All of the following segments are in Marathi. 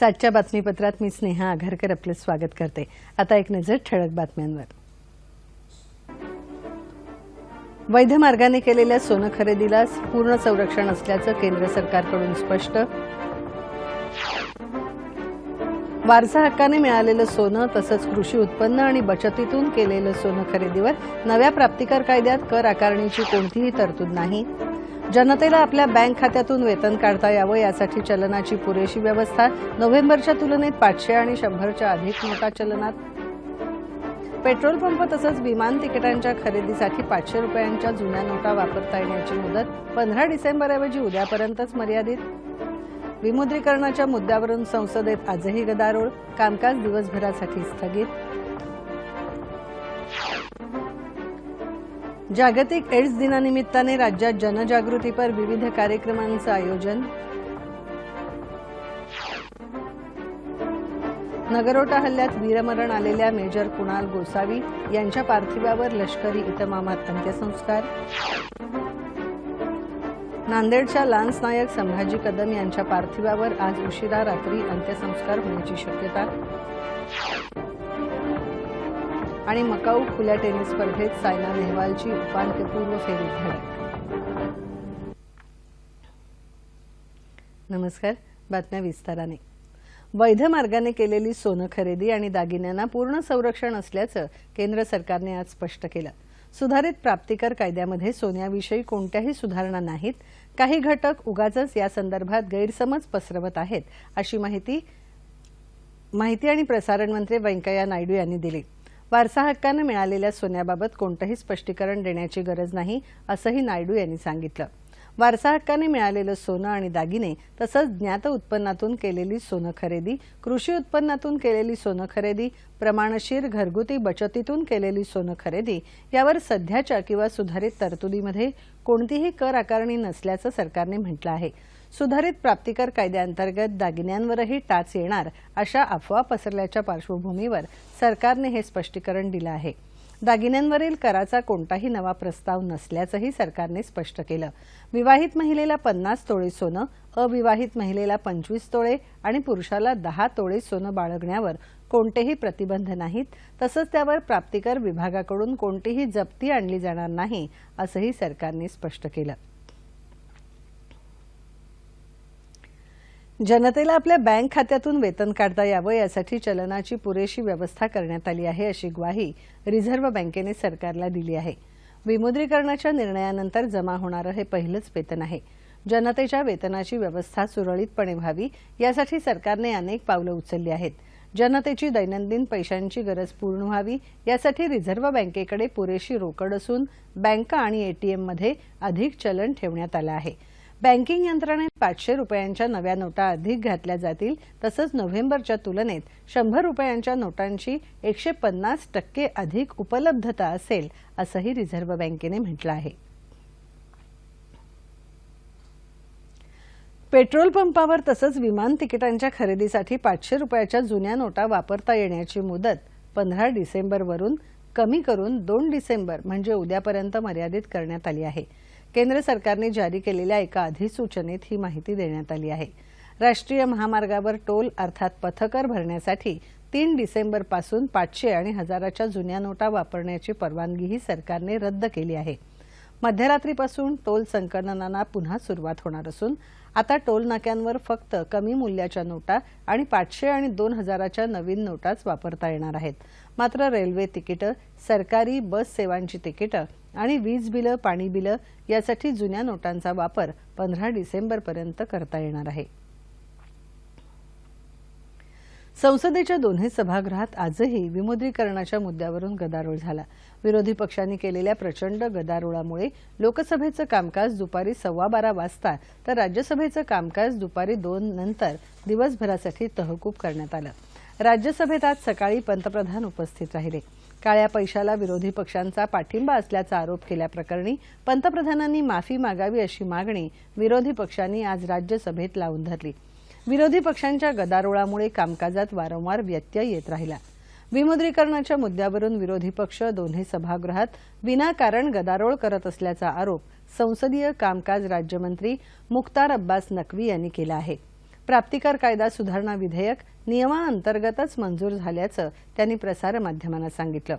सातच्या बातमीपत्रात मी स्नेहा आघारकर आपलं स्वागत करते. आता एक नजर ठळक बातम्यांवर. वैध मार्गाने केलेल्या सोनं खरेदीला पूर्ण संरक्षण असल्याचं केंद्र सरकारकडून स्पष्ट. वारसा हक्काने मिळालेलं सोनं तसंच कृषी उत्पन्न आणि बचतीतून केलेलं सोनं खरेदीवर नव्या प्राप्तिकर कायद्यात कर आकारणीची कोणतीही तरतूद नाही. जनतेला आपल्या बँक खात्यातून वेतन काढता यावं यासाठी चलनाची पुरेशी व्यवस्था नोव्हेंबरच्या तुलनेत पाचशे आणि शंभरच्या अधिक नोटा चलनात. पेट्रोल पंप तसंच विमान तिकिटांच्या खरेदीसाठी पाचशे रुपयांच्या जुन्या नोटा वापरता येण्याची मुदत पंधरा डिसेंबरऐवजी उद्यापर्यंतच मर्यादित. विमुद्रीकरणाच्या मुद्द्यावरून संसदेत आजही गदारोळ कामकाज दिवसभरासाठी स्थगित. जागतिक एड्स दिनानिमित्ताने राज्यात जनजागृतीपर विविध कार्यक्रमांचं आयोजन. नगरोटा हल्ल्यात वीरमरण आलेल्या मेजर कुणाल गोसावी यांच्या पार्थिवावर लष्करी इतमामात अंत्यसंस्कार. नांदेडच्या लान्स नायक संभाजी कदम यांच्या पार्थिवावर आज उशिरा रात्री अंत्यसंस्कार होण्याची शक्यता. आणि मकाऊ खुल्या टेनिस स्पर्धेत सायना नेहवालची उपांत्यपूर्व फेरी धडक नमस्कार बातम्या विस्ताराने. वैध मार्गाने केलेली सोनं खरेदी आणि दागिन्यांना पूर्ण संरक्षण असल्याचं केंद्र सरकारने आज स्पष्ट केलं. सुधारित प्राप्तिकर कायद्यामध्ये सोन्याविषयी कोणत्याही सुधारणा नाहीत. काही घटक उगाचच या संदर्भात गैरसमज पसरवत आहेत अशी माहिती माहिती आणि प्रसारण मंत्री व्यंकय्या नायडू यांनी दिली. वारसा हक्कानं मिळालेल्या सोन्याबाबत कोणतंही स्पष्टीकरण देण्याची गरज नाही असंही नायडू यांनी सांगितलं. वारसा हक्काने मिळालेलं सोनं आणि दागिने तसंच ज्ञात उत्पन्नातून केलेली सोनं खरेदी कृषी उत्पन्नातून केलेली सोनं खरेदी प्रमाणशीर घरगुती बचतीतून केलेली सोनं खरेदी यावर सध्याच्या किंवा सुधारित तरतुदीमध्ये कोणतीही कर आकारणी नसल्याचं सरकारने म्हटलं आहे. सुधारित प्राप्तिकर कायद्याअंतर्गत दागिन्यांवरही टाच येणार अशा अफवा पसरल्याच्या पार्श्वभूमीवर सरकारने हे स्पष्टीकरण दिलं आहे. दागिन्यांवरील कराचा कोणताही नवा प्रस्ताव नसल्याचंही सरकारने स्पष्ट केलं. विवाहित महिलेला पन्नास तोळे सोनं अविवाहित महिलेला पंचवीस तोळे आणि पुरुषाला दहा तोळे सोनं बाळगण्यावर कोणतेही प्रतिबंध नाहीत तसंच त्यावर प्राप्तिकर विभागाकडून कोणतीही जप्ती आणली जाणार नाही असंही सरकारने स्पष्ट केलं. जनतेला आपल्या बँक खात्यातून वेतन काढता यावं यासाठी चलनाची पुरेशी व्यवस्था करण्यात आली आहे अशी ग्वाही रिझर्व्ह बँकेने सरकारला दिली आहे. विमुद्रीकरणाच्या निर्णयानंतर जमा होणारं हे पहिलंच वेतन आहे. जनतेच्या वेतनाची व्यवस्था सुरळीतपणे व्हावी यासाठी सरकारने अनेक पावलं उचलली आहेत. जनतेची दैनंदिन पैशांची गरज पूर्ण व्हावी यासाठी रिझर्व्ह बँकेकडे पुरेशी रोकड असून बँका आणि एटीएममध्ये अधिक चलन ठेवण्यात आलं आहे. बँकिंग यंत्रणेत पाचशे रुपयांच्या नव्या नोटा अधिक घातल्या जातील. तसंच नोव्हेंबरच्या तुलनेत शंभर रुपयांच्या नोटांची एकशे पन्नास टक्के अधिक उपलब्धता असेल असंही रिझर्व्ह बँकेने म्हटलं आहे. पेट्रोल पंपावर तसंच विमान तिकिटांच्या खरेदीसाठी पाचशे रुपयाच्या जुन्या नोटा वापरता येण्याची मुदत पंधरा डिसेंबरवरून कमी करून दोन डिसेंबर म्हणजे उद्यापर्यंत मर्यादित करण्यात आली आहे. केंद्र सरकारने जारी केलेल्या एका अधिसूचनेत ही माहिती देण्यात आली आहे. राष्ट्रीय महामार्गावर टोल अर्थात पथकर भरण्यासाठी तीन डिसेंबरपासून पाचशे आणि हजाराच्या जुन्या नोटा वापरण्याची परवानगीही सरकारने रद्द केली आहे. मध्यरात्रीपासून टोल संकलनाला पुन्हा सुरुवात होणार असून आता टोल नाक्यांवर फक्त कमी मूल्याच्या नोटा आणि पाचशे आणि दोन हजाराच्या नवीन नोटाच वापरता येणार आहेत. मात्र रेल्वे तिकीटं सरकारी बस सेवांची तिकीटं आणि वीज बिलं पाणी बिलं यासाठी जुन्या नोटांचा वापर पंधरा डिसेंबरपर्यंत करता येणार आहे. संसदेच्या दोन्ही सभागृहात आजही विमुद्रीकरणाच्या मुद्द्यावरून गदारोळ झाला. विरोधी पक्षांनी केलेल्या प्रचंड गदारोळामुळे लोकसभेचं कामकाज दुपारी सव्वा बारा वाजता तर राज्यसभेचं कामकाज दुपारी दोन नंतर दिवसभरासाठी तहकूब करण्यात आलं. राज्यसभेत आज सकाळी पंतप्रधान उपस्थित राहिले. काळ्या पैशाला विरोधी पक्षांचा पाठिंबा असल्याचा आरोप केल्याप्रकरणी पंतप्रधानांनी माफी मागावी अशी मागणी विरोधी पक्षांनी आज राज्यसभेत लावून धरली. विरोधी पक्षांच्या गदारोळामुळे कामकाजात वारंवार व्यत्यय येत राहिला. विमुद्रीकरणाच्या मुद्द्यावरून विरोधी पक्ष दोन्ही सभागृहात विनाकारण गदारोळ करत असल्याचा आरोप संसदीय कामकाज राज्यमंत्री मुख्तार अब्बास नक्वी यांनी केला आहे. प्राप्तिकर कायदा सुधारणा विधेयक नियमाअंतर्गतच मंजूर झाल्याचं त्यांनी प्रसारमाध्यमांना सांगितलं.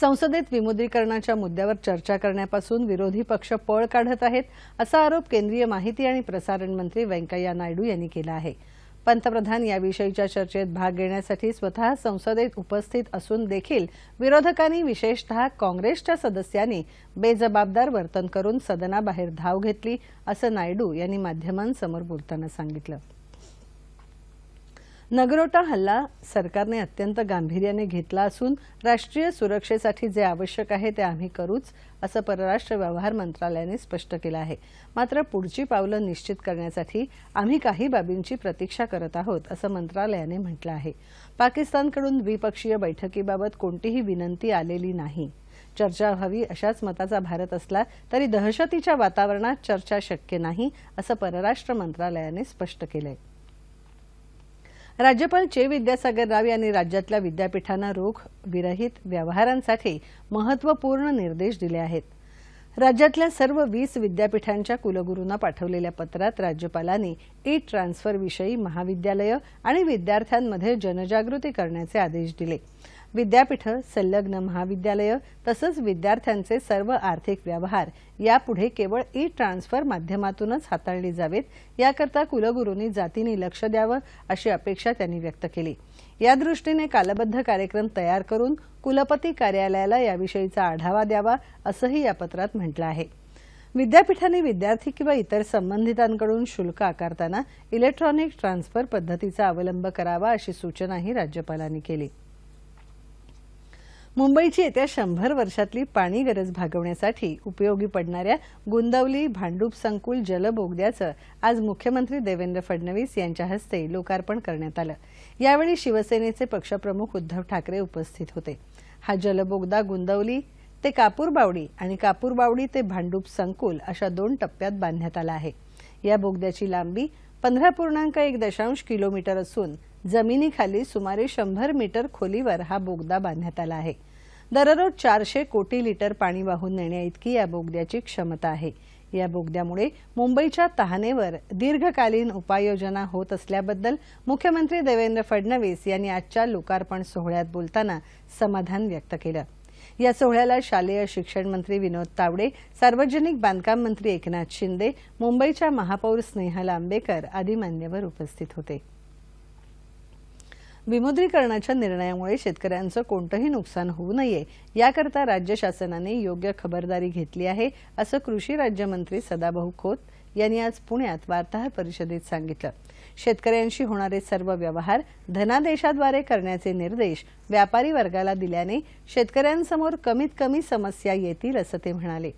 संसदेत विमुद्रीकरणाच्या मुद्द्यावर चर्चा करण्यापासून विरोधी पक्ष पळ काढत आहेत असा आरोप केंद्रीय माहिती आणि प्रसारण मंत्री व्यंकय्या नायडू यांनी केला आहे. पंतप्रधान याविषयीच्या चर्चेत भाग घेण्यासाठी स्वतः संसदेत उपस्थित असून देखील विरोधकांनी विशेषतः काँग्रेसच्या सदस्यांनी बेजबाबदार वर्तन करून सदनाबाहेर धाव घेतली असं नायडू यांनी माध्यमांसमोर बोलताना सांगितलं. नगरोटा हल्ला सरकारने अत्यंत गांभीर्याने घेतला असून राष्ट्रीय सुरक्षेसाठी जे आवश्यक आहे ते आम्ही करूच असं परराष्ट्र व्यवहार मंत्रालयाने स्पष्ट केलं आहे. मात्र पुढची पावलं निश्चित करण्यासाठी आम्ही काही बाबींची प्रतीक्षा करत आहोत असं मंत्रालयाने म्हटलं आहे. पाकिस्तानकडून द्विपक्षीय बैठकीबाबत कोणतीही विनंती आलेली नाही. चर्चा व्हावी अशाच मताचा भारत असला तरी दहशतीच्या वातावरणात चर्चा शक्य नाही असं परराष्ट्र मंत्रालयाने स्पष्ट केलं आहे राज्यपाल चे विद्यासागर राव यांनी राज्यातल्या विद्यापीठांना रोख विरहित व्यवहारांसाठी महत्त्वपूर्ण निर्देश दिले आहेत. राज्यातल्या सर्व वीस विद्यापीठांच्या कुलगुरूंना पाठवलेल्या पत्रात राज्यपालांनी ई ट्रान्स्फरविषयी महाविद्यालयं आणि विद्यार्थ्यांमध्ये जनजागृती करण्याचे आदेश दिले. विद्यापीठं संलग्न महाविद्यालयं तसंच विद्यार्थ्यांचे सर्व आर्थिक व्यवहार यापुढे केवळ ई ट्रान्सफर माध्यमातूनच हाताळली जावेत. याकरता कुलगुरूंनी जातीने लक्ष द्यावं अशी अपेक्षा त्यांनी व्यक्त केली. या दृष्टीने कालबद्ध कार्यक्रम तयार करून कुलपती कार्यालयाला याविषयीचा आढावा द्यावा असंही या पत्रात म्हटलं आहे. विद्यापीठांनी विद्यार्थी किंवा इतर संबंधितांकडून शुल्क आकारताना इलेक्ट्रॉनिक ट्रान्सफर पद्धतीचा अवलंब करावा अशी सूचनाही राज्यपालांनी केली. मुंबईची येत्या शंभर वर्षातली पाणी गरज भागवण्यासाठी उपयोगी पडणाऱ्या गुंदवली भांडूप संकुल जलबोगद्याचं आज मुख्यमंत्री देवेंद्र फडणवीस यांच्या हस्ते लोकार्पण करण्यात आलं. यावेळी शिवसेनेचे पक्षप्रमुख उद्धव ठाकरे उपस्थित होते. हा जलबोगदा गुंदवली ते कापूरबावडी आणि कापूरबावडी ते भांडूप संकुल अशा दोन टप्प्यात बांधण्यात आला आहे. या बोगद्याची लांबी पंधरा पूर्णांक एक दशांश किलोमीटर असून जमिनीखाली सुमारे शंभर मीटर खोलीवर हा बोगदा बांधण्यात आला आहे. दररोज चारशे कोटी लिटर पाणी वाहून नेण्याइतकी या बोगद्याची क्षमता आहे. या बोगद्यामुळे मुंबईच्या तहानेवर दीर्घकालीन उपाययोजना होत असल्याबद्दल मुख्यमंत्री देवेंद्र फडणवीस यांनी आजच्या लोकार्पण सोहळ्यात बोलताना समाधान व्यक्त केलं. या सोहळ्याला शालेय शिक्षण मंत्री विनोद तावडे सार्वजनिक बांधकाम मंत्री एकनाथ शिंदे मुंबईच्या महापौर स्नेहल आंबेकर आदी मान्यवर उपस्थित होते. विमुद्रीकरणाच्या निर्णयामुळे शेतकऱ्यांचं कोणतंही नुकसान होऊ नये. याकरता राज्य शासनाने योग्य खबरदारी घेतली आहे असं कृषी राज्यमंत्री सदाभाऊ खोत यांनी आज पुण्यात वार्ताहर परिषदेत सांगितलं. शेतकऱ्यांशी होणारे सर्व व्यवहार धनादेशाद्वारे करण्याचे निर्देश व्यापारी वर्गाला दिल्याने शेतकऱ्यांसमोर कमीत कमी समस्या येतील असं ते म्हणाले.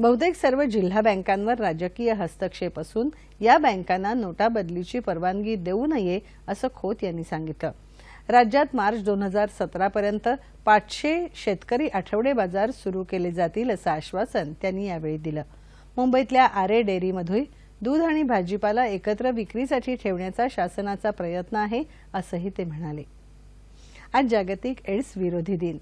बहुतेक सर्व जिल्हा बँकांवर राजकीय हस्तक्षेप असून या बँकांना नोटाबदलीची परवानगी देऊ नये असं खोत यांनी सांगितलं. राज्यात मार्च दोन हजार सतरापर्यंत पाचशे शेतकरी आठवडे बाजार सुरू केले जातील असं आश्वासन त्यांनी यावेळी दिलं. मुंबईतल्या आरे डेअरीमध्ये दूध आणि भाजीपाला एकत्र विक्रीसाठी ठेवण्याचा शासनाचा प्रयत्न आहे असंही ते म्हणाले. आज जागतिक एड्स विरोधी दिन.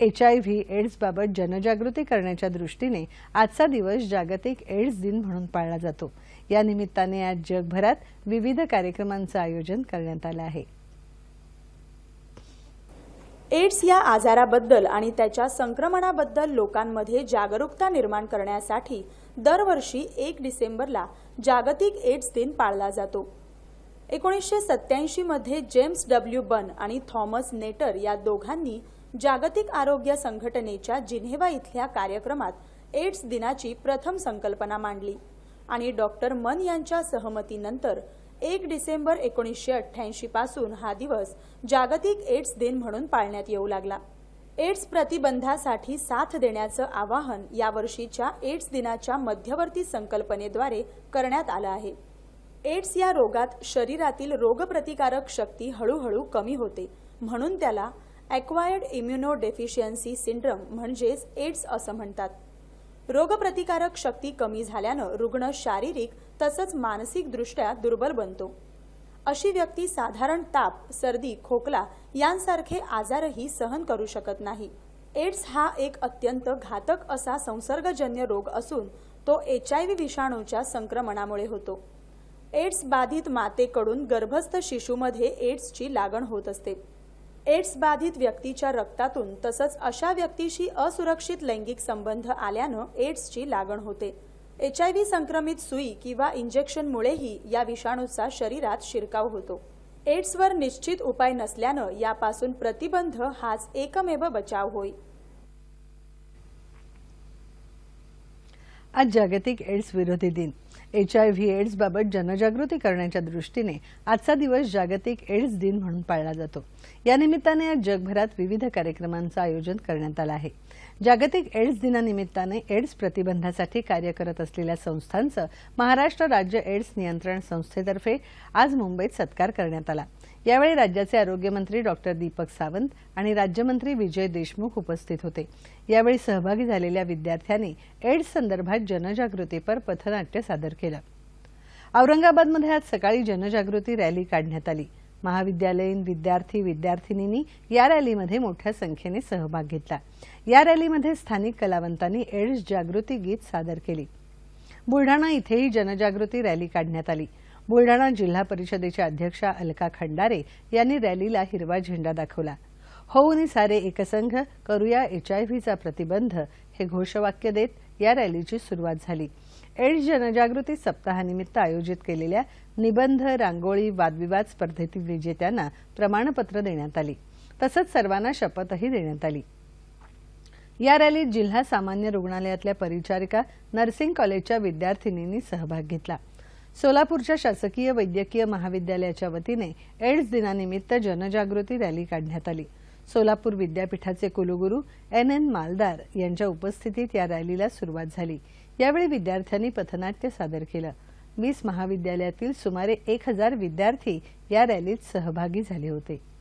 एच आय व्ही एड्सबाबत जनजागृती करण्याच्या दृष्टीने आजचा दिवस जागतिक एड्स दिन म्हणून पाळला जातो. या निमित्ताने आज जगभरात विविध कार्यक्रमांचं आयोजन करण्यात आलं आहे. एड्स या आजाराबद्दल आणि त्याच्या संक्रमणाबद्दल लोकांमध्ये जागरूकता निर्माण करण्यासाठी दरवर्षी एक डिसेंबरला जागतिक एड्स दिन पाळला जातो. एकोणीसशे सत्याऐंशी मध्ये जेम्स डब्ल्यू बन आणि थॉमस नेटर या दोघांनी जागतिक आरोग्य संघटनेच्या जिन्हेवा इथल्या कार्यक्रमात एड्स दिनाची प्रथम संकल्पना मांडली आणि डॉक्टर मन यांच्या सहमतीनंतर एक डिसेंबर एकोणीसशे अठ्ठ्याऐंशी पासून हा दिवस जागतिक एड्स दिन म्हणून पाळण्यात येऊ लागला. एड्स प्रतिबंधासाठी साथ देण्याचं आवाहन यावर्षीच्या एड्स दिनाच्या मध्यवर्ती संकल्पनेद्वारे करण्यात आलं आहे. एड्स या रोगात शरीरातील रोगप्रतिकारक शक्ती हळूहळू कमी होते. म्हणून त्याला ॲक्वायर्ड इम्युनो डेफिशियन्सी सिंड्रम म्हणजेच एड्स असं म्हणतात. रोगप्रतिकारक शक्ती कमी झाल्यानं रुग्ण शारीरिक तसंच मानसिकदृष्ट्या दुर्बल बनतो. अशी व्यक्ती साधारण ताप सर्दी खोकला यांसारखे आजारही सहन करू शकत नाही. एड्स हा एक अत्यंत घातक असा संसर्गजन्य रोग असून तो एच आय व्ही विषाणूच्या संक्रमणामुळे होतो. एड्स बाधित मातेकडून गर्भस्थ शिशूमध्ये एड्सची लागण होत असते. एड्स बाधित व्यक्तीच्या रक्तातून तसंच अशा व्यक्तीशी असुरक्षित लैंगिक संबंध आल्यानं एड्सची लागण होते. एच आय व्ही संक्रमित सुई किंवा इंजेक्शनमुळेही या विषाणूचा शरीरात शिरकाव होतो. एड्सवर निश्चित उपाय नसल्यानं यापासून प्रतिबंध हाच एकमेव बचाव होय. आज जागतिक एड्स विरोधी दिन. एच आय व्ही एड्स बाबत जनजागृती करण्याच्या दृष्टीने आजचा दिवस जागतिक एड्स दिन म्हणून पाळला जातो. या निमित्ताने आज जगभरात विविध कार्यक्रमांचं आयोजन करण्यात आलं आहे. जागतिक एड्स दिनानिमित्ताने एड्स प्रतिबंधासाठी कार्य करत असलेल्या संस्थांचं महाराष्ट्र राज्य एड्स नियंत्रण संस्थेतर्फे आज मुंबईत सत्कार करण्यात आला. यावेळी राज्याचे आरोग्यमंत्री डॉक्टर दीपक सावंत आणि राज्यमंत्री विजय देशमुख उपस्थित होते. यावेळी सहभागी झालेल्या विद्यार्थ्यांनी एड्स संदर्भात जनजागृतीपर पथनाट्य सादर केलं. औरंगाबादमध्ये आज सकाळी जनजागृती रॅली काढण्यात आली. महाविद्यालयीन विद्यार्थी विद्यार्थिनींनी या रॅलीमध्ये मोठ्या संख्येने सहभाग घेतला. या रॅलीमध्ये स्थानिक कलावंतांनी एड्स जागृती गीत सादर केली. बुलढाणा इथेही जनजागृती रॅली काढण्यात आली. बुलढाणा जिल्हा परिषदेच्या अध्यक्षा अलका खंडारे यांनी रॅलीला हिरवा झेंडा दाखवला. होऊनी सारे एकसंघ करूया एचआयव्हीचा प्रतिबंध हे घोषवाक्य देत या रॅलीची सुरुवात झाली. एड्स जनजागृती सप्ताहानिमित्त आयोजित केलेल्या निबंध रांगोळी वादविवाद स्पर्धेतील विजेत्यांना प्रमाणपत्र देण्यात आली. तसंच सर्वांना शपथही देण्यात आली. या रॅलीत जिल्हा सामान्य रुग्णालयातल्या परिचारिका नर्सिंग कॉलेजच्या विद्यार्थिनींनी सहभाग घेतला. सोलापूरच्या शासकीय वैद्यकीय महाविद्यालयाच्या वतीने एड्स दिनानिमित्त जनजागृती रॅली काढण्यात आली. सोलापूर विद्यापीठाचे कुलगुरू एन एन मालदार यांच्या उपस्थितीत या रॅलीला सुरुवात झाली. यावेळी विद्यार्थ्यांनी पथनाट्य सादर केलं. वीस महाविद्यालयातील सुमारे एक हजार विद्यार्थी या रॅलीत सहभागी झाले होते.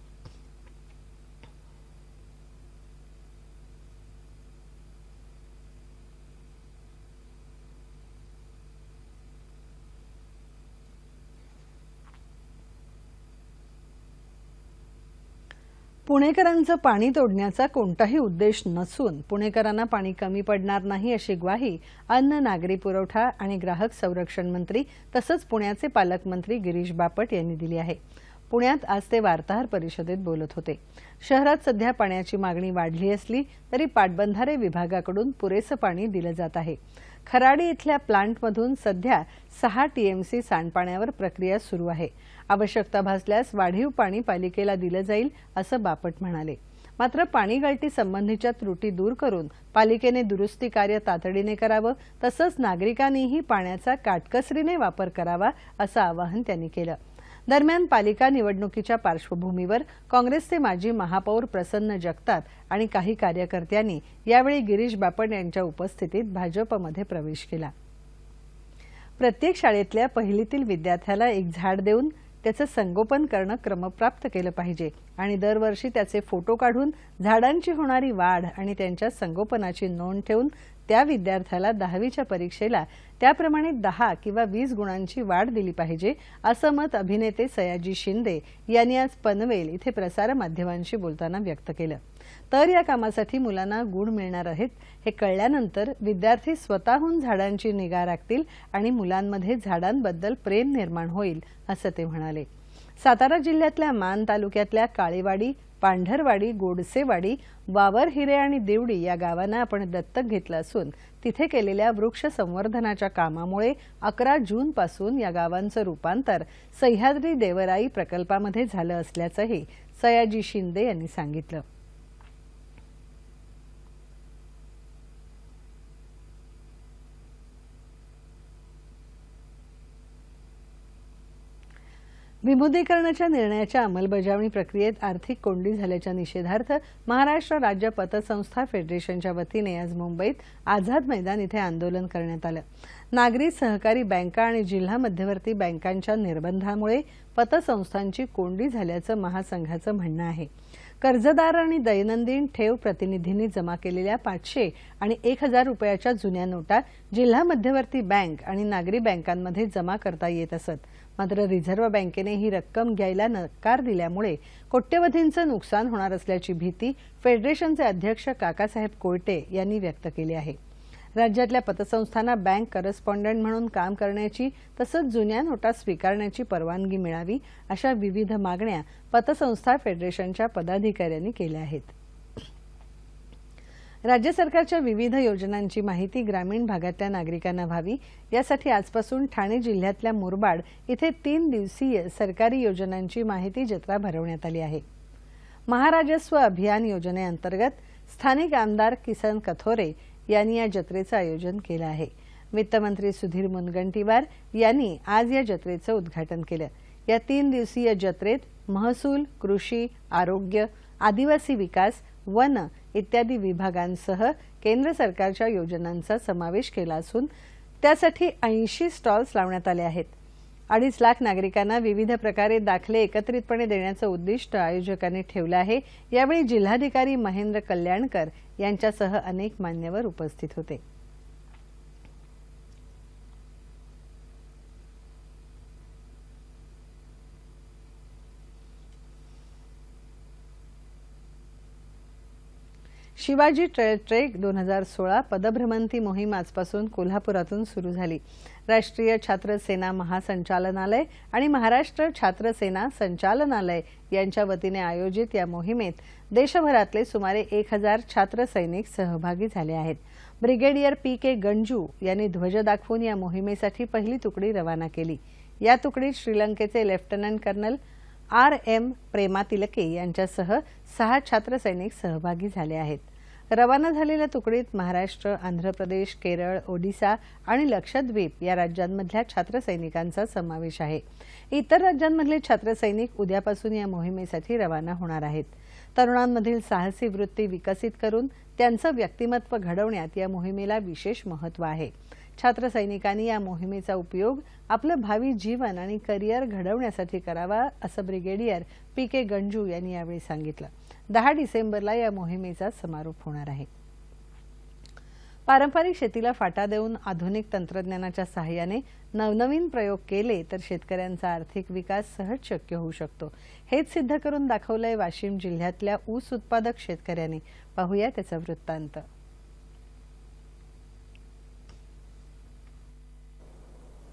पुणेकरांचं पाणी तोडण्याचा कोणताही उद्देश नसून पुणेकरांना पाणी कमी पडणार नाही अशी ग्वाही अन्न नागरी पुरवठा आणि ग्राहक संरक्षण मंत्री तसंच पुण्याचे पालकमंत्री गिरीश बापट यांनी दिली आहे. पुण्यात आज ते वार्ताहर परिषदेत बोलत होते. शहरात सध्या पाण्याची मागणी वाढली असली तरी पाटबंधारे विभागाकडून पुरेसं पाणी दिलं जात आहे. खराडी इथल्या प्लांटमधून सध्या सहा टीएमसी सांडपाण्यावर प्रक्रिया सुरू आहे. आवश्यकता भासल्यास वाढीव पाणी पालिकेला दिलं जाईल असं बापट म्हणाले. मात्र पाणी गळती संबंधीच्या त्रुटी दूर करून पालिकेने दुरुस्ती कार्य तातडीने करावं तसंच नागरिकांनीही पाण्याचा काटकसरीने वापर करावा असं आवाहन त्यांनी केलं. दरम्यान पालिका निवडणुकीच्या पार्श्वभूमीवर काँग्रेसचे माजी महापौर प्रसन्न जगताप आणि काही कार्यकर्त्यांनी यावेळी गिरीश बापट यांच्या उपस्थितीत भाजपमध्ये प्रवेश केला. प्रत्येक शाळेतल्या पहिलीतील विद्यार्थ्याला एक झाड देऊन त्याचं संगोपन करणं क्रमप्राप्त केलं पाहिजे आणि दरवर्षी त्याचे फोटो काढून झाडांची होणारी वाढ आणि त्यांच्या संगोपनाची नोंद ठेवून त्या विद्यार्थ्याला दहावीच्या परीक्षेला त्याप्रमाणे दहा किंवा वीस गुणांची वाढ दिली पाहिजे असं मत अभिनेते सयाजी शिंदे यांनी आज पनवेल इथे प्रसारमाध्यमांशी बोलताना व्यक्त केलं. तर या कामासाठी मुलांना गुण मिळणार आहेत हे कळल्यानंतर विद्यार्थी स्वतःहून झाडांची निगा राखतील आणि मुलांमध्ये झाडांबद्दल प्रेम निर्माण होईल असं ते म्हणाले. सातारा जिल्ह्यातल्या मान तालुक्यातल्या काळेवाडी पांढरवाडी गोडसेवाडी वावर हिरे आणि देवडी या गावांना आपण दत्तक घेतलं असून तिथे केलेल्या वृक्ष संवर्धनाच्या कामामुळे अकरा जूनपासून या गावांचं रूपांतर सह्याद्री देवराई प्रकल्पामध्ये झालं असल्याचंही सयाजी शिंदे यांनी सांगितलं. विमुद्रीकरणाच्या निर्णयाच्या अंमलबजावणी प्रक्रियेत आर्थिक कोंडी झाल्याच्या निषेधार्थ महाराष्ट्र राज्य पतसंस्था फेडरेशनच्या वतीने आज मुंबईत आझाद मैदान इथे आंदोलन करण्यात आलं. नागरी सहकारी बँका आणि जिल्हा मध्यवर्ती बँकांच्या निर्बंधामुळे पतसंस्थांची कोंडी झाल्याचं महासंघाचं म्हणणं आहे. कर्जदार आणि दैनंदिन ठेव प्रतिनिधींनी जमा केलेल्या पाचशे आणि एक हजार रुपयाच्या जुन्या नोटा जिल्हा मध्यवर्ती बँक आणि नागरी बँकांमध्ये जमा करता येत असत. मात्र रिझर्व्ह बँकेने ही रक्कम घ्यायला नकार दिल्यामुळे कोट्यवधींचं नुकसान होणार असल्याची भीती फेडरेशनचे अध्यक्ष काकासाहेब कोयटे यांनी व्यक्त केली आहे. राज्यातल्या पतसंस्थांना बँक करस्पॉन्डंट म्हणून काम करण्याची तसंच जुन्या नोटा स्वीकारण्याची परवानगी मिळावी अशा विविध मागण्या पतसंस्था फेडरेशनच्या पदाधिकाऱ्यांनी केल्या आहेत. राज्य सरकारच्या विविध योजनांची माहिती ग्रामीण भागातल्या नागरिकांना व्हावी. यासाठी आजपासून ठाणे जिल्ह्यातल्या मुरबाड इथे तीन दिवसीय सरकारी योजनांची माहिती जत्रा भरवण्यात आली आहे. महाराजस्व अभियान योजनेअंतर्गत स्थानिक आमदार किसन कथोरे यांनी या जत्रेचं आयोजन केलं आहे. वित्तमंत्री सुधीर मुनगंटीवार यांनी आज या जत्रेचं उद्घाटन केलं. या तीन दिवसीय जत्रेत महसूल कृषी आरोग्य आदिवासी विकास वन इत्यादी विभागांसह केंद्र सरकारच्या योजनांचा समावेश केला असून त्यासाठी ऐंशी स्टॉल्स लावण्यात आले आहेत. अडीच लाख नागरिकांना विविध प्रकारे दाखले एकत्रितपणे देण्याचं उद्दिष्ट आयोजकांनी ठेवलं आहे. यावेळी जिल्हाधिकारी महेंद्र कल्याणकर यांच्यासह अनेक मान्यवर उपस्थित होते. शिवाजी ट्रेल ट्रेक दोन हजार सोळा पदभ्रमंती मोहीम आजपासून कोल्हापुरातून सुरू झाली. राष्ट्रीय छात्र सेना महासंचालनालय आणि महाराष्ट्र छात्र सेना संचालनालय यांच्या वतीने आयोजित या मोहिमेत देशभरातले सुमारे एक हजार छात्र सैनिक सहभागी झाले आहेत. ब्रिगेडियर पी के गंजू यांनी ध्वज दाखवून या मोहिमेसाठी पहिली तुकडी रवाना केली. या तुकडीत श्रीलंकेचे lieutenant colonel R M Prema Tilake यांच्यासह सहा छात्र सैनिक सहभागी झाले आहेत. रवाना झालेल्या तुकडीत महाराष्ट्र आंध्र प्रदेश केरळ ओडिसा आणि लक्षद्वीप या राज्यांमधल्या छात्रसैनिकांचा समावेश आहे. इतर राज्यांमधले छात्रसैनिक उद्यापासून या मोहिमेसाठी रवाना होणार आहेत. तरुणांमधील साहसी वृत्ती विकसित करून त्यांचं व्यक्तिमत्व घडवण्यात या मोहिमेला विशेष महत्त्व आहे. छात्र सैनिकांनी या मोहिमेचा उपयोग आपलं भावी जीवन आणि करिअर घडवण्यासाठी करावा असं ब्रिगेडियर पी के गंजू यांनी यावेळी सांगितलं. दहा डिसेंबरला या मोहिमेचा समारोप होणार आहे. पारंपरिक शेतीला फाटा देऊन आधुनिक तंत्रज्ञानाच्या सहाय्याने नवनवीन प्रयोग केले तर शेतकऱ्यांचा आर्थिक विकास सहज शक्य होऊ शकतो. हेच सिद्ध करून दाखवलंय वाशिम जिल्ह्यातल्या ऊस उत्पादक शेतकऱ्यांनी. पाहूया त्याचा वृत्तांत.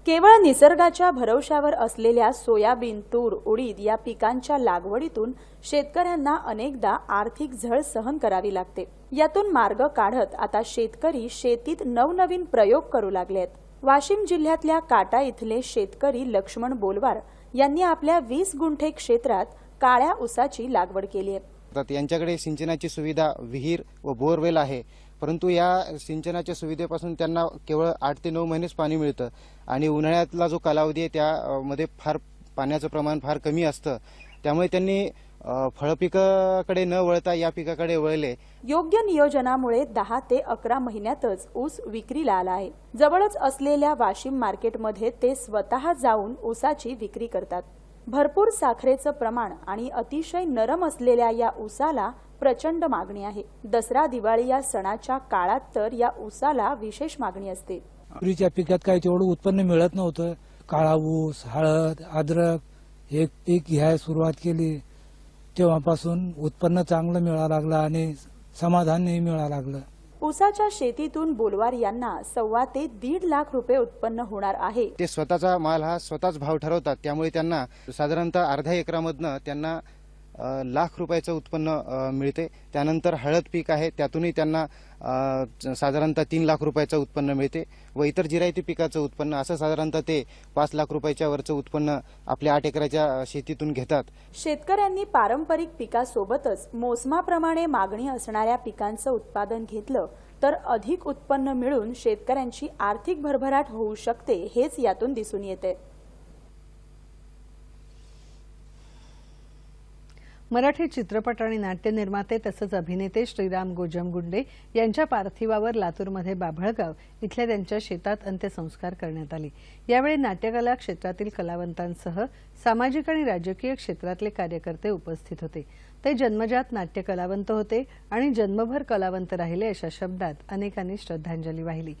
केवळ निसर्गाच्या भरवशावर असलेल्या सोयाबीन तूर उडीद या पिकांच्या लागवडीतून शेतकऱ्यांना अनेकदा आर्थिक झळ सहन करावी लागते. यातून मार्ग काढत आता शेतकरी शेतीत नवनवीन प्रयोग करू लागलेत. वाशिम जिल्ह्यातल्या काटा इथले शेतकरी लक्ष्मण बोलवार यांनी आपल्या वीस गुंठे क्षेत्रात काळ्या ऊसाची लागवड केली आहे. यांच्याकडे सिंचनाची सुविधा विहीर व बोरवेल आहे. परंतु या सिंचनाच्या सुविधेपासून त्यांना केवळ आठ ते नऊ महिनेच पाणी मिळतं. आणि उन्हाळ्यातला जो कालावधी आहे त्यामध्ये फार पाण्याचं प्रमाण फार कमी असतं. त्यामुळे त्यांनी फळपिकाकडे न वळता या पिकाकडे वळले. योग्य नियोजनामुळे दहा ते अकरा महिन्यातच ऊस विक्रीला आला आहे. जवळच असलेल्या वाशिम मार्केटमध्ये ते स्वतः जाऊन ऊसाची विक्री करतात. भरपूर साखरेचं प्रमाण आणि अतिशय नरम असलेल्या या ऊसाला प्रचंड मागणी आहे. दसरा दिवाळी या सणाच्या काळात तर या ऊसाला विशेष मागणी असते. तुरीच्या पिकात काही तेवढं उत्पन्न मिळत नव्हतं. काळा ऊस हळद अद्रक हे पीक घ्यायला सुरुवात केली. तेव्हापासून उत्पन्न चांगलं मिळायला लागलं आणि समाधानही मिळायला लागलं. उसाच्या शेतीतून बोलवार यांना सव्वा ते दीड लाख रुपये उत्पन्न होणार आहे. ते स्वतःचा माल हा स्वतःच भाव ठरवतात. त्यामुळे त्यांना साधारणतः अर्ध्या एकरामधनं त्यांना लाख रुपयाचं उत्पन्न मिळते. त्यानंतर हळद पीक आहे त्यातूनही त्यांना साधारणतः तीन लाख रुपयाचं उत्पन्न मिळते. व इतर जिरायती पिकाचं उत्पन्न असं साधारणतः ते पाच लाख रुपयाच्या वरचं उत्पन्न आपल्या आठ एकराच्या शेतीतून घेतात. शेतकऱ्यांनी पारंपरिक पिकासोबतच मोसमाप्रमाणे मागणी असणाऱ्या पिकांचं उत्पादन घेतलं तर अधिक उत्पन्न मिळून शेतकऱ्यांची आर्थिक भरभराट होऊ शकते हेच यातून दिसून येते. मराठी चित्रपट आणि नाट्य निर्माते तसंच अभिनेते श्रीराम गोजमगुंडे यांच्या पार्थिवावर लातूरमध्ये बाभळगाव इथल्या त्यांच्या शेतात अंत्यसंस्कार करण्यात आले. यावेळी नाट्यकला क्षेत्रातील कलावंतांसह सामाजिक आणि राजकीय क्षेत्रातले कार्यकर्ते उपस्थित होते. ते जन्मजात नाट्य कलावंत होते आणि जन्मभर कलावंत राहिले अशा शब्दात अनेकांनी श्रद्धांजली वाहिली.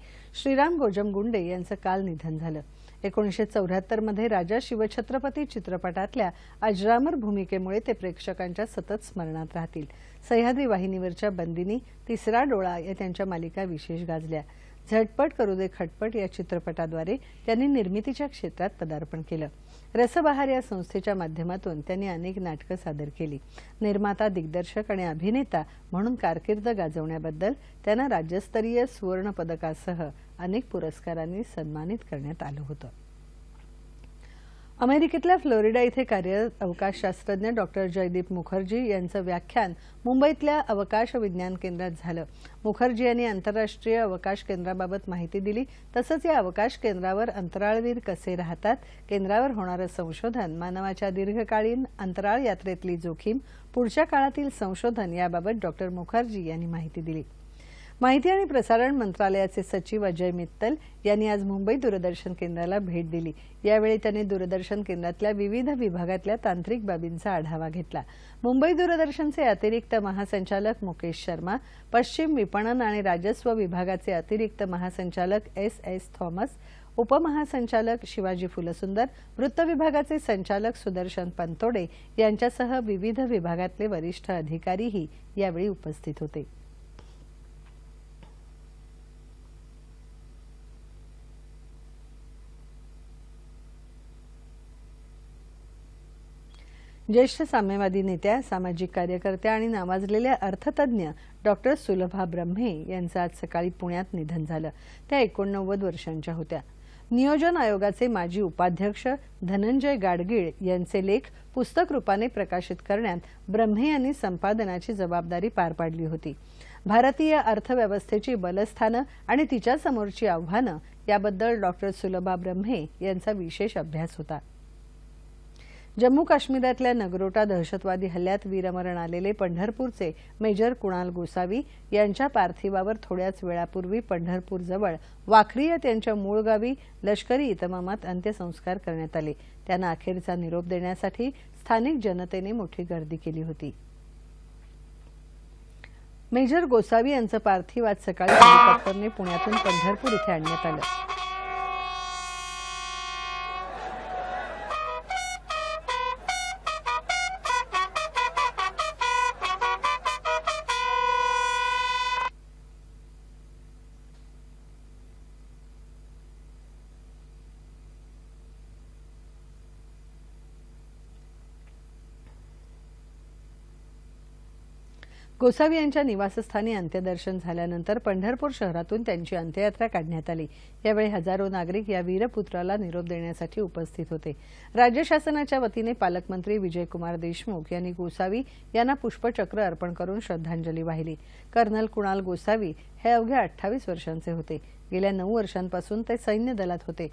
श्रीराम गोजमगुंडे यांचं काल निधन झालं. एकोणीसशे चौऱ्याहत्तरमध्ये राजा शिवछत्रपती चित्रपटातल्या अजरामर भूमिकेमुळे ते प्रेक्षकांच्या सतत स्मरणात राहतील. सह्याद्री वाहिनीवरच्या बंदिनी तिसरा डोळा या त्यांच्या मालिका विशेष गाजल्या. झटपट करू दे खटपट या चित्रपटाद्वारे त्यांनी निर्मितीच्या क्षेत्रात पदार्पण केलं. रसबहार या संस्थेच्या माध्यमातून त्यांनी अनेक नाटकं सादर केली. निर्माता दिग्दर्शक आणि अभिनेता म्हणून कारकीर्द गाजवण्याबद्दल त्यांना राज्यस्तरीय सुवर्ण पदकासह अनेक पुरस्कारांनी सन्मानित करण्यात आलं होतं. अमेरिकेतल्या फ्लोरिडा इथे कार्यरत अवकाशशास्त्रज्ञ डॉक्टर जयदीप मुखर्जी यांचं व्याख्यान मुंबईतल्या अवकाश विज्ञान केंद्रात झालं. मुखर्जी यांनी आंतरराष्ट्रीय अवकाश केंद्राबाबत माहिती दिली. तसंच या अवकाश केंद्रावर अंतराळवीर कसे राहतात केंद्रावर होणारं संशोधन मानवाच्या दीर्घकालीन अंतराळ यात्रेतली जोखीम पुढच्या काळातील संशोधन याबाबत डॉक्टर मुखर्जी यांनी माहिती दिली. माहिती आणि प्रसारण मंत्रालयाचे सचिव अजय मित्तल यांनी आज मुंबई दूरदर्शन केंद्राला भेट दिली. यावेळी त्यांनी दूरदर्शन केंद्रातल्या विविध विभागातल्या तांत्रिक बाबींचा आढावा घेतला. मुंबई दूरदर्शनचे अतिरिक्त महासंचालक मुकेश शर्मा पश्चिम विपणन आणि राजस्व विभागाचे अतिरिक्त महासंचालक एस एस थॉमस उपमहासंचालक शिवाजी फुलसुंदर वृत्त विभागाचे संचालक सुदर्शन पंतोडे यांच्यासह विविध विभागातले वरिष्ठ अधिकारीही यावेळी उपस्थित होते. ज्येष्ठ साम्यवादी नेत्या सामाजिक कार्यकर्त्या आणि नावाजलेल्या अर्थतज्ञ डॉक्टर सुलभा ब्रह्मे यांचं आज सकाळी पुण्यात निधन झालं. त्या एकोणनव्वद वर्षांच्या होत्या. नियोजन आयोगाचे माजी उपाध्यक्ष धनंजय गाडगीळ यांचे लेख पुस्तक रूपाने प्रकाशित करण्यात ब्रह्मे यांनी संपादनाची जबाबदारी पार पाडली होती. भारतीय अर्थव्यवस्थेची बलस्थानं आणि तिच्यासमोरची आव्हानं याबद्दल डॉक्टर सुलभा ब्रह्मे यांचा विशेष अभ्यास होता. जम्मू काश्मीरातल्या नगरोटा दहशतवादी हल्ल्यात वीरमरण आलेले पंढरपूरचे मेजर कुणाल गोसावी यांच्या पार्थिवावर थोड्याच वेळापूर्वी पंढरपूरजवळ वाखरीयत यांच्या मूळ गावी लष्करी इतमामात अंत्यसंस्कार करण्यात आले. त्यांना अखेरचा निरोप देण्यासाठी स्थानिक जनतेने मोठी गर्दी केली होती. मेजर गोसावी यांचं पार्थिव आज सकाळी हेलिकॉप्टरने पुण्यातून पंढरपूर इथे आणण्यात आलं. गोसावी यांच्या निवासस्थानी अंत्यदर्शन झाल्यानंतर पंढरपूर शहरातून त्यांची अंत्ययात्रा काढण्यात आली. यावेळी हजारो नागरिक या वीरपुत्राला निरोप देण्यासाठी उपस्थित होते. राज्य शासनाच्या वतीने पालकमंत्री विजयकुमार देशमुख यांनी गोसावी यांना पुष्पचक्र अर्पण करून श्रद्धांजली वाहिली. कर्नल कुणाल गोसावी हे अवघ्या अठ्ठावीस वर्षांचे होते. गेल्या नऊ वर्षांपासून ते सैन्य दलात होते.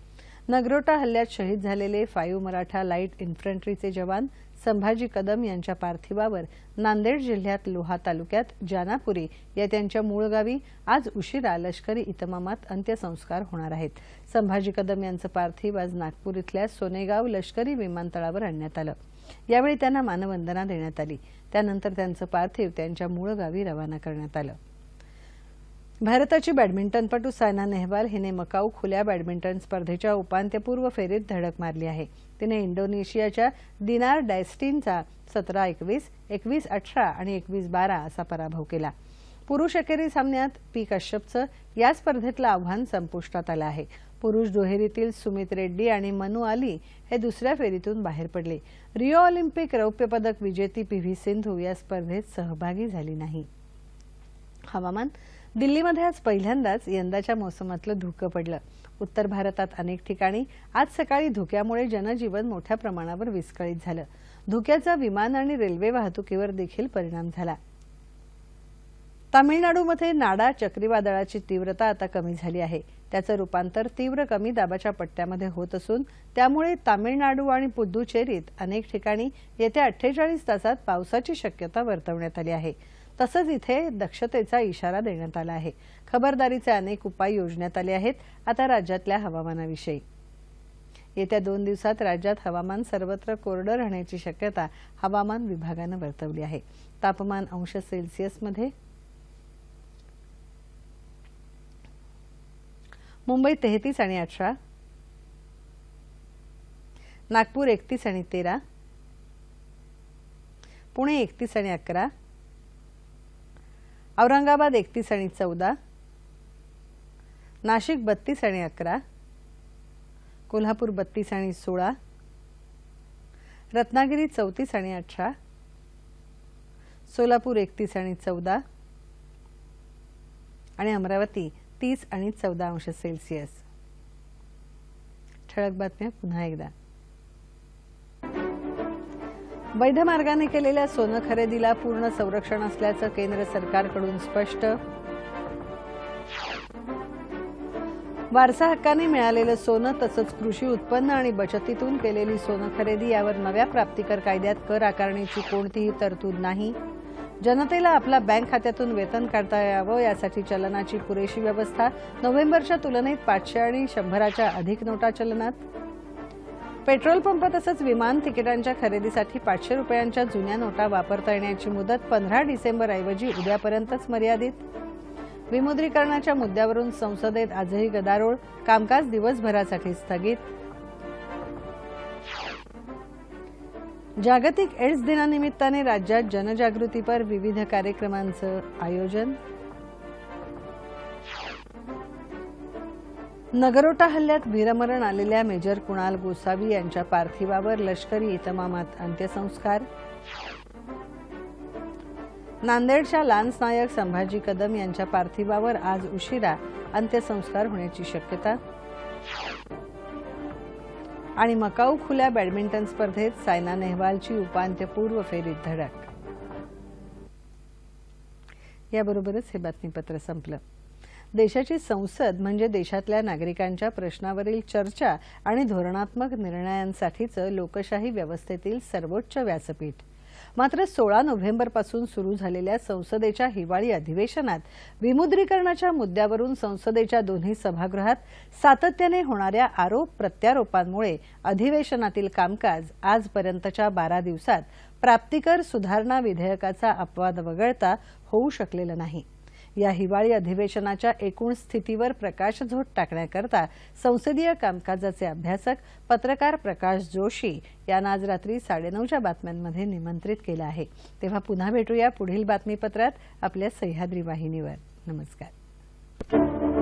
नगरोटा हल्ल्यात शहीद झालेले फाईव्ह मराठा लाइट इन्फंट्रीचे जवान संभाजी कदम यांच्या पार्थिवावर नांदेड जिल्ह्यात लोहा तालुक्यात जानापुरी या त्यांच्या मूळ गावी आज उशिरा लष्करी इतमामात अंत्यसंस्कार होणार आहेत. संभाजी कदम यांचं पार्थिव आज नागपूर इथल्या सोनेगाव लष्करी विमानतळावर आणण्यात आलं. यावेळी त्यांना मानवंदना देण्यात आली. त्यानंतर त्यांचं पार्थिव त्यांच्या मूळ गावी रवाना करण्यात आलं. भारताची बॅडमिंटनपटू सायना नेहवाल हिने मकाऊ खुल्या बॅडमिंटन स्पर्धेच्या उपांत्यपूर्व फेरीत धडक मारली आहे. तिने इंडोनेशियाच्या दिनार डायस्टीनचा सतरा एकवीस एकवीस अठरा आणि एकवीस बारा असा पराभव केला. पुरुष एकेरी सामन्यात पी कश्यपचं या स्पर्धेतलं आव्हान संपुष्टात आलं आहे. पुरुष दुहेरीतील सुमित रेड्डी आणि मनु अली हे दुसऱ्या फेरीतून बाहेर पडले. रिओ ऑलिम्पिक रौप्य पदक विजेती पी व्ही सिंधू या स्पर्धेत सहभागी झाली नाही. हवामान दिल्लीमध्ये आज पहिल्यांदाच यंदाच्या मोसमातलं धुकं पडलं. उत्तर भारतात अनेक ठिकाणी आज सकाळी धुक्यामुळे जनजीवन मोठ्या प्रमाणावर विस्कळीत झालं. धुक्याचा विमान आणि रेल्वे वाहतुकीवर देखील परिणाम झाला. तामिळनाडूमध्ये नाडा चक्रीवादळाची तीव्रता आता कमी झाली आहे. त्याचं रूपांतर तीव्र कमी दाबाच्या पट्ट्यामध्ये होत असून त्यामुळे तामिळनाडू आणि पुद्दुचेरीत अनेक ठिकाणी येत्या अठ्ठेचाळीस तासात पावसाची शक्यता वर्तवण्यात आली आहे. तसंच इथे दक्षतेचा इशारा देण्यात आला आहे. खबरदारीचे अनेक उपाय योजण्यात आले आहेत आता राज्यातल्या हवामानाविषयी. येत्या दोन दिवसात राज्यात हवामान सर्वत्र कोरडं राहण्याची शक्यता हवामान विभागानं वर्तवली आहे. तापमान अंश सेल्सिअसमध्ये मुंबई तेहतीस आणि अठरा नागपूर एकतीस आणि तेरा पुणे एकतीस आणि अकरा औरंगाबाद एकतीस आणि चौदा. नाशिक बत्तीस आणि अकरा. कोल्हापूर बत्तीस आणि सोळा. रत्नागिरी चौतीस आणि अठरा. सोलापूर एकतीस आणि चौदा. आणि अमरावती तीस आणि चौदा अंश सेल्सिअस. ठळक बातम्या पुन्हा एकदा. वैध मार्गाने केलेल्या सोनं खरेदीला पूर्ण संरक्षण असल्याचं केंद्र सरकारकडून स्पष्ट. वारसा हक्काने मिळालेलं सोनं तसंच कृषी उत्पन्न आणि बचतीतून केलेली सोनं खरेदी यावर नव्या प्राप्तिकर कायद्यात कर आकारण्याची कोणतीही तरतूद नाही. जनतेला आपल्या बँक खात्यातून वेतन काढता यावं यासाठी चलनाची पुरेशी व्यवस्था नोव्हेंबरच्या तुलनेत पाचशे आणि शंभराच्या अधिक नोटा चलनात. पेट्रोल पंप तसंच विमान तिकिटांच्या खरेदीसाठी पाचशे रुपयांच्या जुन्या नोटा वापरता येण्याची मुदत पंधरा डिसेंबर ऐवजी उद्यापर्यंतच मर्यादित. विमुद्रीकरणाच्या मुद्द्यावरून संसदेत आजही गदारोळ कामकाज दिवसभरासाठी स्थगित. जागतिक एड्स दिनानिमित्ताने राज्यात जनजागृतीपर विविध कार्यक्रमांचं आयोजन. नगरोटा हल्ल्यात वीरमरण आलेल्या मेजर कुणाल गोसावी यांच्या पार्थिवावर लष्करी इतमामात अंत्यसंस्कार. नांदेडच्या लान्स नायक संभाजी कदम यांच्या पार्थिवावर आज उशिरा अंत्यसंस्कार होण्याची शक्यता. आणि मकाऊ खुल्या बॅडमिंटन स्पर्धेत सायना नेहवालची उपांत्यपूर्व फेरीत धडक. याबरोबरच हे बातमीपत्र संपलं. देशाची संसद म्हणजे देशातल्या नागरिकांच्या प्रश्नावरील चर्चा आणि धोरणात्मक निर्णयांसाठीचं लोकशाही व्यवस्थेतील सर्वोच्च व्यासपीठ. मात्र सोळा नोव्हेंबरपासून सुरू झालेल्या संसदेच्या हिवाळी अधिवेशनात विमुद्रीकरणाच्या मुद्द्यावरून संसदेच्या दोन्ही सभागृहात सातत्याने होणाऱ्या आरोप प्रत्यारोपांमुळे अधिवेशनातील कामकाज आजपर्यंतच्या बारा दिवसात प्राप्तिकर सुधारणा विधेयकाचा अपवाद वगळता होऊ शकलेलं नाही. या हिवाळी अधिवेशनाच्या एकूण स्थितीवर प्रकाशझोत टाकण्याकरता संसदीय कामकाजाचे अभ्यासक पत्रकार प्रकाश जोशी यांना आज रात्री साडेनऊच्या बातम्यांमध्ये निमंत्रित केलं आहे. तेव्हा पुन्हा भेटूया पुढील बातमीपत्रात आपल्या सह्याद्री वाहिनीवर. नमस्कार.